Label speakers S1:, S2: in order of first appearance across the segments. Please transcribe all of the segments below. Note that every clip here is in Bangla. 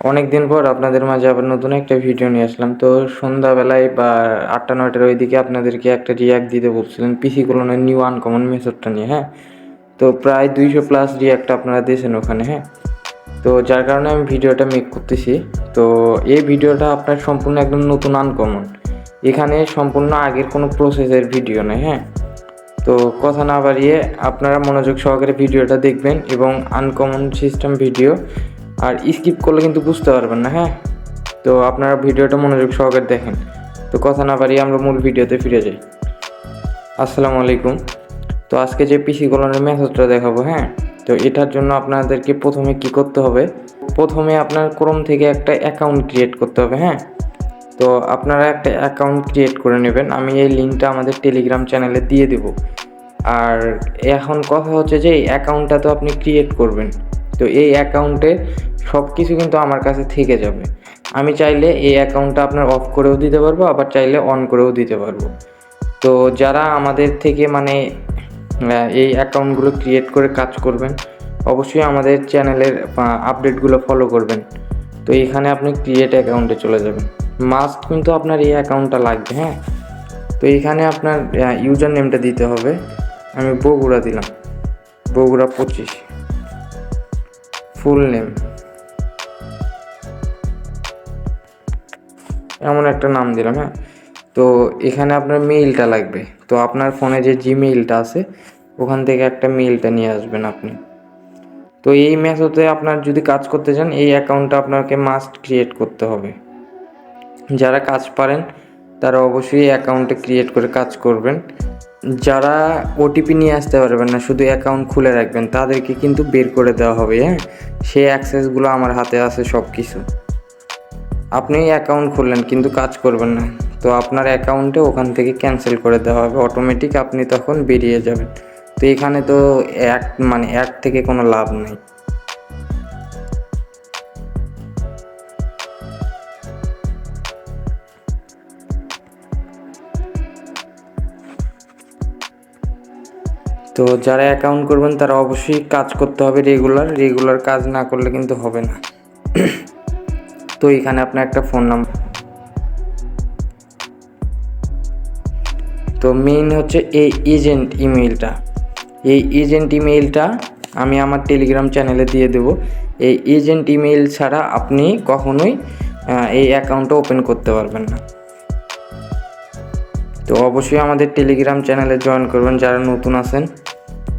S1: অনেক দিন পর আপনাদের মাঝে আবার নতুন একটা ভিডিও নিয়ে আসলাম। তো সন্ধ্যাবেলায় বা আটটা, নয়টার ওইদিকে আপনাদেরকে একটা রিয়াক্ট দিতে বলছিলেন পিসি কলনের নিউ আনকমন মেথডটা নিয়ে হ্যাঁ? তো প্রায় দুইশো প্লাস রিয়াক্ট আপনারা দিয়েছেন ওখানে হ্যাঁ? তো যার কারণে আমি ভিডিওটা মেক করতেছি। তো এই ভিডিওটা আপনার সম্পূর্ণ একদম নতুন আনকমন এখানে সম্পূর্ণ আগের কোনো প্রসেসের ভিডিও নেই হ্যাঁ? তো কথা না বাড়িয়ে আপনারা মনোযোগ সহকারে ভিডিওটা দেখবেন এবং আনকমন সিস্টেম ভিডিও আর স্কিপ করলে কিন্তু বুঝতে পারবেন না হ্যাঁ? তো আপনারা ভিডিওটা মনোযোগ সহকারে দেখেন। তো কথা না পারি আমরা মূল ভিডিওতে ফিরে যাই। আসসালামু আলাইকুম। তো আজকে যে পিসি কলনের মেথডটা দেখাবো হ্যাঁ? তো এটার জন্য আপনাদেরকে প্রথমে কি করতে হবে? প্রথমে আপনার ক্রোম থেকে একটা অ্যাকাউন্ট ক্রিয়েট করতে হবে হ্যাঁ? তো আপনারা একটা অ্যাকাউন্ট ক্রিয়েট করে নেবেন। আমি এই লিঙ্কটা আমাদের টেলিগ্রাম চ্যানেলে দিয়ে দেব। আর এখন কথা হচ্ছে যে, এই অ্যাকাউন্টটা তো আপনি ক্রিয়েট করবেন। তো এই অ্যাকাউন্টে সব কিছু কিন্তু আমার কাছে থেকে যাবে। আমি চাইলে এই অ্যাকাউন্টটা আপনার অফ করেও দিতে পারব, আবার চাইলে অন করেও দিতে পারব। তো যারা আমাদের থেকে মানে এই অ্যাকাউন্টগুলো ক্রিয়েট করে কাজ করবেন, অবশ্যই আমাদের চ্যানেলের আপডেটগুলো ফলো করবেন। তো এখানে আপনি ক্রিয়েট অ্যাকাউন্টে চলে যাবেন। মাস্ট কিন্তু আপনার এই অ্যাকাউন্টটা লাগবে হ্যাঁ? তো এখানে আপনার ইউজার নেমটা দিতে হবে। আমি বগুড়া দিলাম। বগুড়া পঁচিশ। Full name. এমন একটা নাম দিলাম হ্যাঁ? তো এখানে আপনার মেইলটা লাগবে। তো আপনার ফোনে যে জিমেইলটা আছে, ওখান থেকে একটা মেইলটা নিয়ে আসবেন আপনি। তো এই মেথডে আপনার যদি কাজ করতে চান, এই অ্যাকাউন্টটা আপনাকে মাস্ট ক্রিয়েট করতে হবে। যারা কাজ পারেন, তারা অবশ্যই অ্যাকাউন্টে ক্রিয়েট করে কাজ করবেন। যারা ওটিপি নিয়ে আসতে পারবেন না, শুধু অ্যাকাউন্ট খুলে রাখবেন, তাদেরকে কিন্তু বের করে দেওয়া হবে হ্যাঁ? সেই অ্যাক্সেসগুলো আমার হাতে আছে সব কিছু আপনি অ্যাকাউন্ট খুললেন, কিন্তু কাজ করবেন না। তো আপনার অ্যাকাউন্টে ওখান থেকে ক্যান্সেল করে দেওয়া হবে অটোমেটিক আপনি তখন বেরিয়ে যাবেন। তো এখানে তো এক মানে এক থেকে কোনো লাভ নেই। তো যারা অ্যাকাউন্ট করবেন, তারা অবশ্যই কাজ করতে হবে রেগুলার রেগুলার কাজ না করলে কিন্তু হবে না। তো এখানে আপনার একটা ফোন নাম্বার তো মেইন হচ্ছে এই এজেন্ট ইমেইলটা এই এজেন্ট ইমেইলটা আমি আমার টেলিগ্রাম চ্যানেলে দিয়ে দেব। এই এজেন্ট ইমেইল ছাড়া আপনি কখনোই এই অ্যাকাউন্টটা ওপেন করতে পারবেন না। তো অবশ্যই আমাদের টেলিগ্রাম চ্যানেলে জয়েন করবেন। যারা নতুন আছেন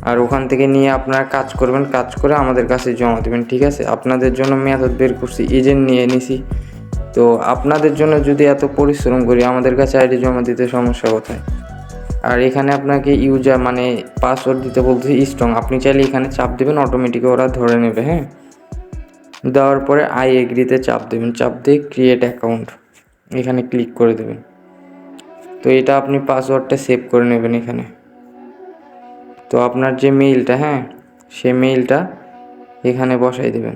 S1: আর ওখান থেকে নিয়ে আপনারা কাজ করবেন, কাজ করে আমাদের কাছে জমা দেবেন, ঠিক আছে? আপনাদের জন্য মেয়াদ বের করছি এজেন্ট নিয়ে নিছি। তো আপনাদের জন্য যদি এত পরিশ্রম করি, আমাদের কাছে আইডি জমা দিতে সমস্যা কোথায়? আর এখানে আপনাকে ইউজার মানে পাসওয়ার্ড দিতে বলতেছি স্ট্রং আপনি চাইলে এখানে চাপ দেবেন অটোমেটিক ওরা ধরে নেবে হ্যাঁ? দেওয়ার পরে আই এগ্রিতে চাপ দেবেন, চাপ দিয়ে ক্রিয়েট অ্যাকাউন্ট এখানে ক্লিক করে দেবেন। তো এটা আপনি পাসওয়ার্ডটা সেভ করে নেবেন এখানে। তো আপনার যে মেইলটা হ্যাঁ সে মেইলটা এখানে বসাই দেবেন।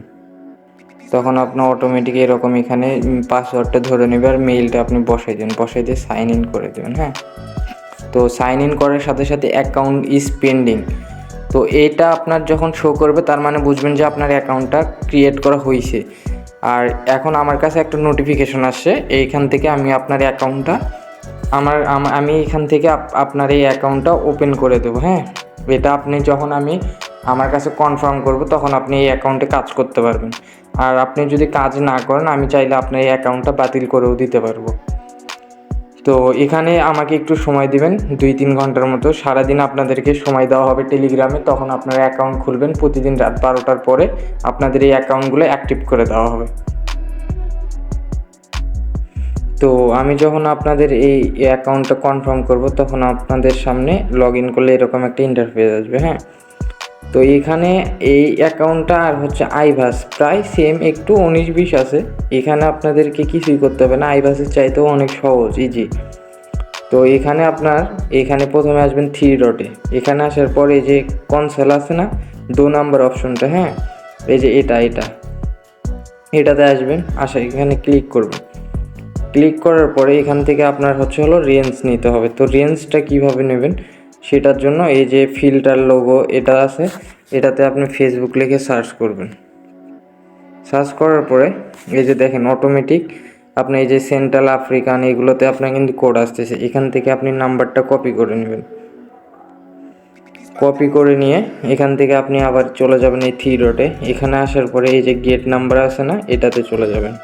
S1: তখন আপনার অটোমেটিক এরকম এখানে পাসওয়ার্ডটা ধরে নেবে আর মেইলটা আপনি বসাই দেবেন। বসাই দিয়ে সাইন ইন করে দেবেন হ্যাঁ। তো সাইন ইন করার সাথে সাথে অ্যাকাউন্ট ইজ পেন্ডিং তো এটা আপনার যখন শো করবে, তার মানে বুঝবেন যে আপনার অ্যাকাউন্টটা ক্রিয়েট করা হয়েছে আর এখন আমার কাছে একটা নোটিফিকেশন আসছে, এইখান থেকে আমি আপনার অ্যাকাউন্টটা আমার, আমি এখান থেকে আপ- আপনার এই অ্যাকাউন্টটা ওপেন করে দেবো হ্যাঁ। এটা আপনি যখন আমি আমার কাছে কনফার্ম করব, তখন আপনি এই অ্যাকাউন্টে কাজ করতে পারবেন। আর আপনি যদি কাজ না করেন, আমি চাইলে আপনার এই অ্যাকাউন্টটা বাতিল করেও দিতে পারব। তো এখানে আমাকে একটু সময় দিবেন, দুই তিন ঘণ্টার মতো। সারাদিন আপনাদেরকে সময় দেওয়া হবে টেলিগ্রামে তখন আপনারা অ্যাকাউন্ট খুলবেন। প্রতিদিন রাত বারোটার পরে আপনাদের এই অ্যাকাউন্টগুলো অ্যাক্টিভ করে দেওয়া হবে। তো আমি যখন আপনাদের এই অ্যাকাউন্টটা কনফার্ম করব, তখন আপনাদের সামনে লগ ইন করলে এরকম একটা ইন্টারফেস আসবে হ্যাঁ? তো এখানে এই অ্যাকাউন্টটা আর হচ্ছে আইভাস প্রায় সেম একটু উনিশ বিশ আছে। এখানে আপনাদেরকে কিছুই করতে হবে না আইভাসের চাইতেও অনেক সহজ ইজি তো এখানে আপনার, এখানে প্রথমে আসবেন থ্রি ডটে এখানে আসার পরে এই যে কনসেল আছে না, দু নাম্বার অপশনটা হ্যাঁ? এই যে এটা এটা। এটাতে আসবেন আসা এখানে ক্লিক করবেন। ক্লিক করার পরে এখান থেকে আপনার হচ্ছে হলো রেঞ্জ নিতে হবে। তো রেঞ্জটা কীভাবে নেবেন? সেটার জন্য এই যে ফিল্টার লোগো এটা আছে, এটাতে আপনি ফেসবুক লিখে সার্চ করবেন। সার্চ করার পরে এই যে দেখেন অটোমেটিক আপনি এই যে সেন্ট্রাল আফ্রিকান এগুলোতে আপনার কিন্তু কোড আসতেছে। এখান থেকে আপনি নাম্বারটা কপি করে নেবেন। কপি করে নিয়ে এখান থেকে আপনি আবার চলে যাবেন এই থ্রি রোডে এখানে আসার পরে এই যে গেট নাম্বার আছে না, এটাতে চলে যাবেন।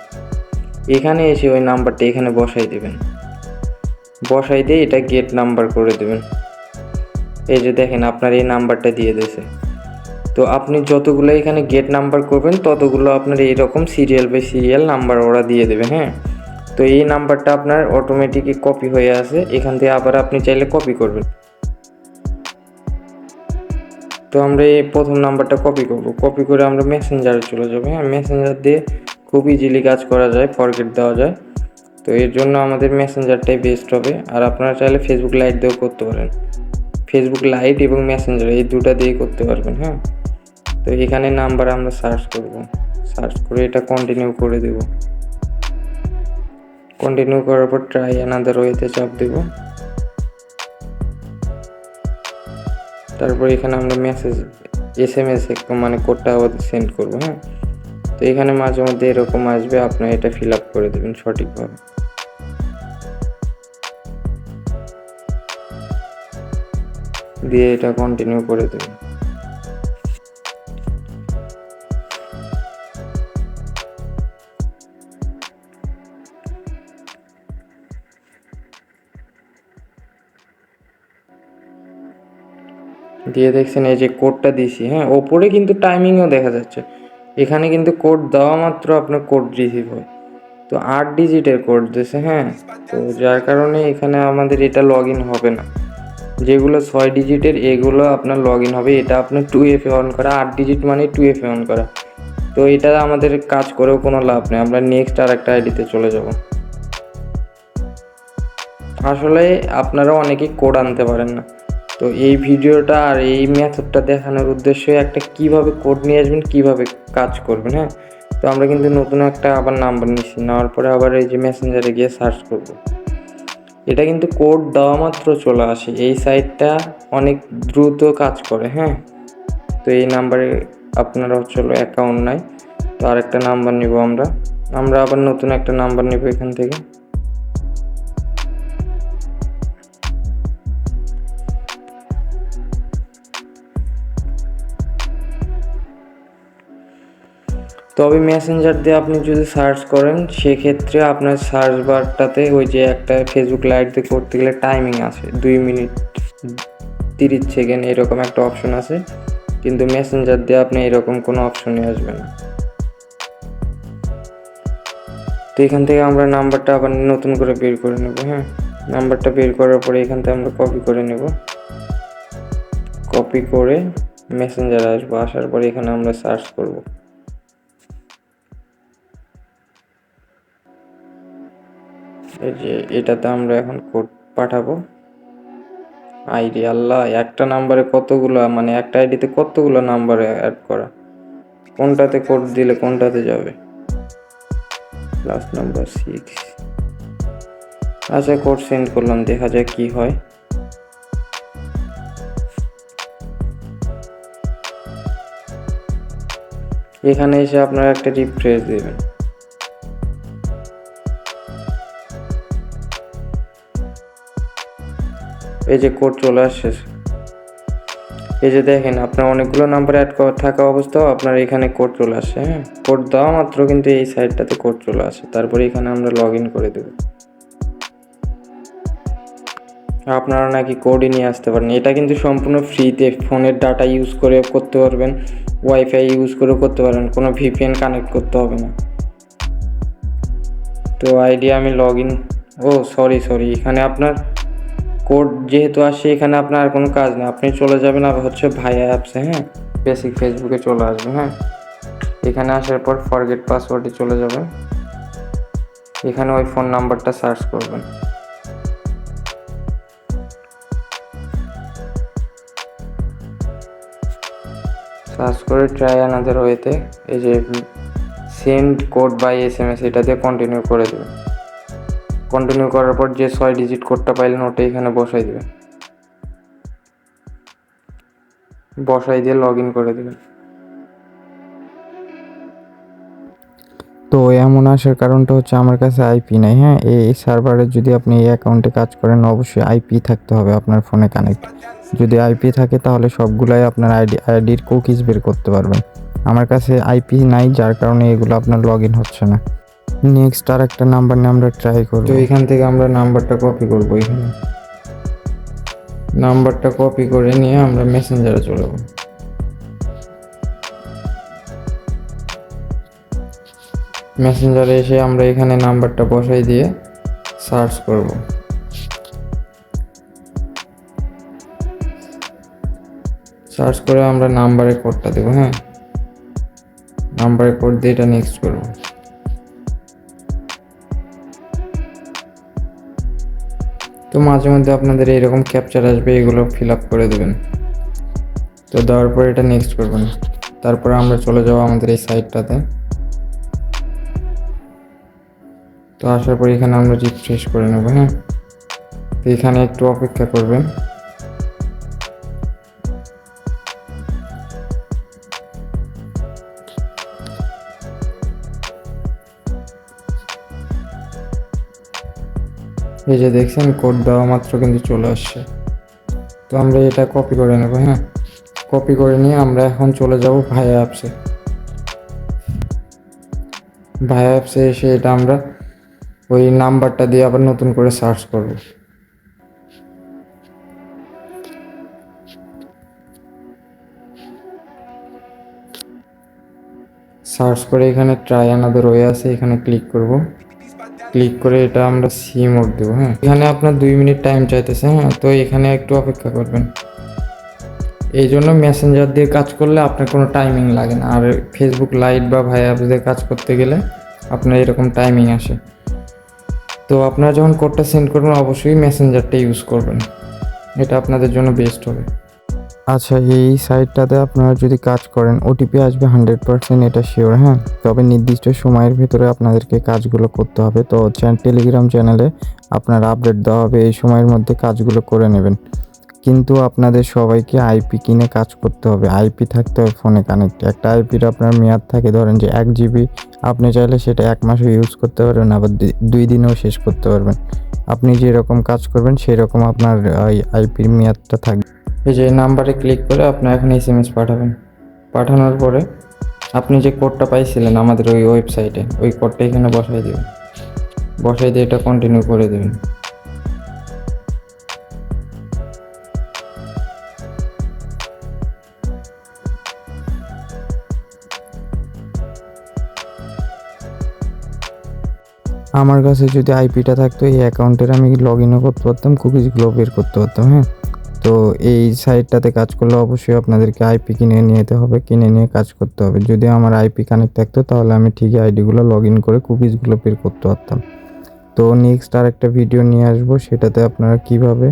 S1: এখানে এসে ওই নাম্বারটা এখানে বসাই দেবেন। বসাই দিয়ে এটা গেট নাম্বার করে দেবেন। এই যে দেখেন আপনার এই নাম্বারটা দিয়ে দিয়েছে। তো আপনি যতগুলো এখানে গেট নাম্বার করবেন, ততগুলো আপনার এইরকম সিরিয়াল বাই সিরিয়াল নাম্বার ওরা দিয়ে দেবে হ্যাঁ? তো এই নাম্বারটা আপনার অটোমেটিকই কপি হয়ে আছে। এখান থেকে আবার আপনি চাইলে কপি করবেন। তো আমরা এই প্রথম নাম্বারটা কপি করব। কপি করে আমরা মেসেঞ্জারে চলে যাব হ্যাঁ? মেসেঞ্জার দিয়ে খুব ইজিলি কাজ করা যায় ফরগেট দেওয়া যায়। তো এর জন্য আমাদের মেসেঞ্জারটাই বেস্ট হবে। আর আপনারা চাইলে ফেসবুক লাইট দিয়েও করতে পারেন। ফেসবুক লাইট এবং মেসেঞ্জার এই দুটা দিয়ে করতে পারবেন হ্যাঁ? তো এখানে নাম্বার আমরা সার্চ করব। সার্চ করে এটা কন্টিনিউ করে দেব। কন্টিনিউ করার পর ট্রাই অ্যানাদার ওয়েতে চাপ দেব। তারপর এখানে আমরা মেসেজ এস এম এস মানে কোডটা সেন্ড করব হ্যাঁ? তো এখানে মাঝে মধ্যে এরকম আসবে, আপনার এটা ফিল আপ করে দেবেন সঠিকভাবে। দিয়ে এটা কন্টিনিউ করে দেবেন। দিয়ে দেখছেন এই যে কোডটা দিছি হ্যাঁ ওপরে কিন্তু টাইমিংও দেখা যাচ্ছে। এখানে কিন্তু কোড দেওয়া মাত্র আপনার কোড রিসিভ হয়। তো আট ডিজিটের কোড দিয়েছে হ্যাঁ? তো যার কারণে এখানে আমাদের এটা লগ ইন হবে না। যেগুলো ছয় ডিজিটের এগুলো আপনার লগ ইন হবে। এটা আপনার টু এফ অন করা, আট ডিজিট মানে টু এফ অন করা। তো এটা আমাদের কাজ করেও কোনো লাভ নেই। আমরা নেক্সট আর একটা আইডিতে চলে যাব। আসলে আপনারা অনেকেই কোড আনতে পারেন না। তো এই ভিডিওটা আর এই মেথডটা দেখানোর উদ্দেশ্য একটা কীভাবে কোড নিয়ে আসবেন, কীভাবে কাজ করবেন হ্যাঁ? তো আমরা কিন্তু নতুন একটা আবার নাম্বার নিচ্ছি নেওয়ার পরে আবার এই যে মেসেঞ্জারে গিয়ে সার্চ করব। এটা কিন্তু কোড দেওয়া মাত্র চলে আসে, এই সাইটটা অনেক দ্রুত কাজ করে হ্যাঁ? তো এই নাম্বারে আপনার হচ্ছে অ্যাকাউন্ট নাই, তো আরেকটা নাম্বার নিব আমরা। আমরা আবার নতুন একটা নাম্বার নিব এখান থেকে। তবে মেসেঞ্জার দিয়ে আপনি যদি সার্চ করেন, সেক্ষেত্রে আপনার সার্চ বারটাতে ওই যে একটা ফেসবুক লাইট দিয়ে করতে গেলে টাইমিং আছে। দুই মিনিট তিরিশ সেকেন্ড এরকম একটা অপশন আছে। কিন্তু মেসেঞ্জার দিয়ে আপনি এরকম কোনো অপশনই আসবে না। তো এখান থেকে আমরা নাম্বারটা আবার নতুন করে বের করে নেব হ্যাঁ? নাম্বারটা বের করার পরে এখান থেকে আমরা কপি করে নেব। কপি করে মেসেঞ্জার আসব। আসার পরে এখানে আমরা সার্চ করব। এই যে এটাতে আমরা এখন কোড পাঠাবো। আইডি, আল্লাহ, একটা নাম্বারে কতগুলো মানে একটা আইডিতে কতগুলো নাম্বারে অ্যাড করা? কোনটাতে কোড দিলে কোনটাতে যাবে? লাস্ট নাম্বার সিক্স আচ্ছা কোড সেন্ড করলাম, দেখা যাক কি হয়। এখানে এসে আপনারা একটা রিফ্রেশ দেবেন। এই যে কোড চলে আসছে। এই যে দেখেন, আপনার অনেকগুলো নাম্বার অ্যাড থাকা অবস্থাও আপনার এখানে কোড চলে আসে হ্যাঁ? কোড দেওয়া মাত্র কিন্তু এই সাইডটাতে কোড চলে আসে তারপরে এখানে আমরা লগ ইন করে দেব। আপনারা নাকি কোডই নিয়ে আসতে পারেন। এটা কিন্তু সম্পূর্ণ ফ্রিতে ফোনের ডাটা ইউজ করে করতে পারবেন ওয়াইফাই ইউজ করে করতে পারবেন, কোনো ভিপিএন কানেক্ট করতে হবে না। তো আইডিয়া আমি log in O sorry sorry এখানে আপনার কোড যেহেতু আসে, এখানে আপনার কোনো কাজ নেই আপনি চলে যাবেন আর হচ্ছে ভাইয়া অ্যাপসে হ্যাঁ? বেসিক ফেসবুকে চলে আসবে হ্যাঁ? এখানে আসার পর ফরগেট পাসওয়ার্ডে চলে যাবেন। এখানে ওই ফোন নাম্বারটা সার্চ করবেন। সার্চ করে ট্রাই আনাদের ওয়েতে এই যে send code by S M S এটা দিয়ে কন্টিনিউ করে দেবেন। কন্টিনিউ করার পর যে ছয় ডিজিট কোডটা পাইলেন, ওটা এখানে বসাই দেবেন। বসাই দিয়ে লগ ইন করে দেবেন।
S2: তো এমন আসার কারণটা হচ্ছে আমার কাছে আইপি নাই হ্যাঁ? এই সার্ভারে যদি আপনি এই অ্যাকাউন্টে কাজ করেন, অবশ্যই আইপি থাকতে হবে আপনার ফোনে কানেক্ট যদি আইপি থাকে, তাহলে সবগুলাই আপনার আইডি আইডির কুকিজ বের করতে পারবেন। আমার কাছে আইপি নাই, যার কারণে এগুলো আপনার লগ ইন হচ্ছে না। নেক্সট আর একটা নাম্বার নিয়ে আমরা ট্রাই করব।
S1: তো এখান থেকে আমরা নাম্বারটা কপি করব এখানে। নাম্বারটা কপি করে নিয়ে আমরা মেসেঞ্জারে চলে যাব। মেসেঞ্জারে এসে আমরা এখানে নাম্বারটা বসাই দিয়ে সার্চ করব। সার্চ করে আমরা নাম্বারে কোডটা দেবো হ্যাঁ? নাম্বারে কোড দিয়ে এটা নেক্সট করব। তো মাঝে মধ্যে আপনাদের এরকম ক্যাপচার আসবে, এগুলো ফিল আপ করে দেবেন। তো দেওয়ার পর এটা নেক্সট করবেন। তারপরে আমরা চলে যাব আমাদের এই সাইটটাতে তো আসার পর এখানে আমরা রিফ্রেশ করে নেব হ্যাঁ? তো এখানে একটু অপেক্ষা করবেন। এই যে দেখছেন কোড দেওয়া মাত্র কিন্তু চলে আসছে। তো আমরা এটা কপি করে নেব হ্যাঁ? কপি করে নিয়ে আমরা এখন চলে যাব ভায়া অ্যাপসে ভায়া অ্যাপসে এসে এটা আমরা ওই নাম্বারটা দিয়ে আবার নতুন করে সার্চ করব। সার্চ করে এখানে ট্রাই আনাদের ওয়ে আছে, এখানে ক্লিক করব। ক্লিক করে এটা আমরা সি মোড দেবো হ্যাঁ? এখানে আপনার দুই মিনিট টাইম চাইতেছে হ্যাঁ? তো এখানে একটু অপেক্ষা করবেন। এই জন্য মেসেঞ্জার দিয়ে কাজ করলে আপনার কোনো টাইমিং লাগে না। আর ফেসবুক লাইট বা ভাই অ্যাপস দিয়ে কাজ করতে গেলে আপনার এরকম টাইমিং আসে। তো আপনারা যখন কোডটা সেন্ড করবেন, অবশ্যই মেসেঞ্জারটা ইউজ করবেন। এটা আপনাদের জন্য বেস্ট হবে।
S2: আচ্ছা এই সাইটটাতে আপনারা যদি কাজ করেন ওটিপি আসবে হান্ড্রেড পার্সেন্ট এটা শিওর হ্যাঁ? তবে নির্দিষ্ট সময়ের ভিতরে আপনাদেরকে কাজগুলো করতে হবে। তো টেলিগ্রাম চ্যানেলে আপনার আপডেট দেওয়া হবে, এই সময়ের মধ্যে কাজগুলো করে নেবেন। কিন্তু আপনাদের সবাইকে আইপি কিনে কাজ করতে হবে। আইপি থাকতে হবে ফোনে কানেক্ট একটা আইপির আপনার মেয়াদ থাকে, ধরেন যে এক জিবি আপনি চাইলে সেটা এক মাসও ইউজ করতে পারবেন আবার দুই- দিনেও শেষ করতে পারবেন। আপনি যেরকম কাজ করবেন সেই রকম আপনার আইপির মেয়াদটা থাকবে।
S1: এই যে নাম্বারে ক্লিক করে আপনি এখন এস এম এস পাঠাবেন। পাঠানোর পরে আপনি যে কোডটা পাইছিলেন আমাদের ওই ওয়েবসাইটে ওই কোডটা এখানে বসাই দেবেন। বসাই দিয়ে এটা কন্টিনিউ করে দেবেন।
S2: আমার কাছে যদি আইপিটা থাকতো, এই অ্যাকাউন্টের আমি লগ ইনও করতে পারতাম কুকিজগুলো বের করতে পারতাম হ্যাঁ? তো এই সাইটটাতে কাজ করলে অবশ্যই আপনাদেরকে আইপি কিনে নিয়ে যেতে হবে, কিনে নিয়ে কাজ করতে হবে। যদি আমার আইপি কানেক্ট থাকতো, তাহলে আমি ঠিকই আইডিগুলো লগ ইন করে কুকিজগুলো বের করতে পারতাম। তো নেক্সট আর একটা ভিডিও নিয়ে আসব, সেটাতে আপনারা কীভাবে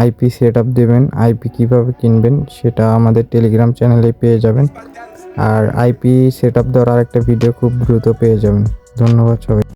S2: আইপি সেট আপ দেবেন আইপি কীভাবে কিনবেন, সেটা আমাদের টেলিগ্রাম চ্যানেলে পেয়ে যাবেন। আর আইপি সেট আপ দেওয়ার আরেকটা ভিডিও খুব দ্রুত পেয়ে যাবেন। ধন্যবাদ সবাই।